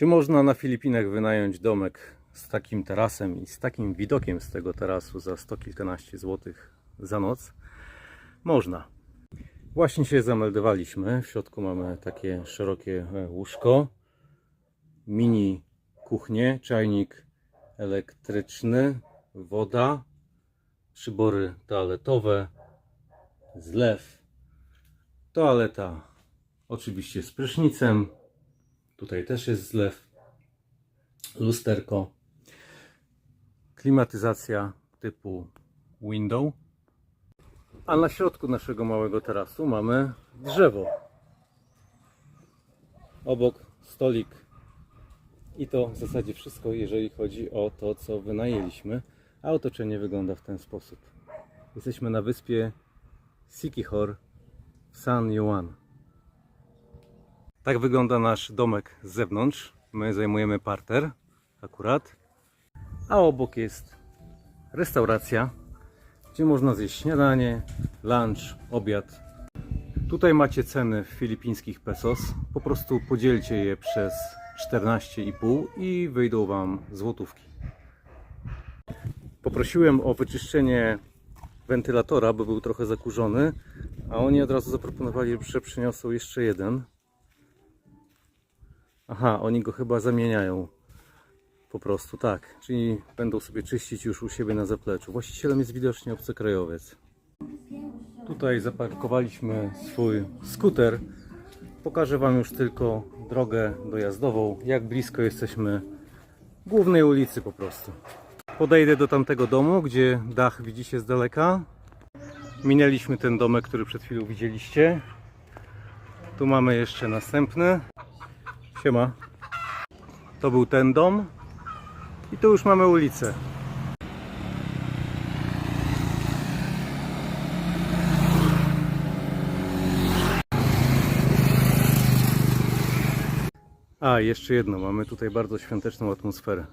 Czy można na Filipinach wynająć domek z takim tarasem i z takim widokiem z tego tarasu za sto kilkanaście złotych za noc? Można. Właśnie się zameldowaliśmy. W środku mamy takie szerokie e, łóżko, mini kuchnię, czajnik elektryczny, woda, przybory toaletowe, zlew, toaleta oczywiście z prysznicem, tutaj też jest zlew, lusterko, klimatyzacja typu window, a na środku naszego małego tarasu mamy drzewo. Obok stolik i to w zasadzie wszystko, jeżeli chodzi o to, co wynajęliśmy. A otoczenie wygląda w ten sposób. Jesteśmy na wyspie Sikihor w San Juan. Tak wygląda nasz domek z zewnątrz. My zajmujemy parter akurat. A obok jest restauracja, gdzie można zjeść śniadanie, lunch, obiad. Tutaj macie ceny w filipińskich pesos. Po prostu podzielcie je przez 14,5 i wyjdą Wam złotówki. Poprosiłem o wyczyszczenie wentylatora, bo był trochę zakurzony, a oni od razu zaproponowali, że przyniosą jeszcze jeden. Aha, oni go chyba zamieniają. Po prostu tak. Czyli będą sobie czyścić już u siebie na zapleczu. Właścicielem jest widocznie obcokrajowiec. Tutaj zaparkowaliśmy swój skuter. Pokażę Wam już tylko drogę dojazdową, jak blisko jesteśmy głównej ulicy po prostu. Podejdę do tamtego domu, gdzie dach widzicie z daleka. Minęliśmy ten domek, który przed chwilą widzieliście. Tu mamy jeszcze następny. Siema. To był ten dom. I tu już mamy ulicę. A, jeszcze jedno. Mamy tutaj bardzo świąteczną atmosferę.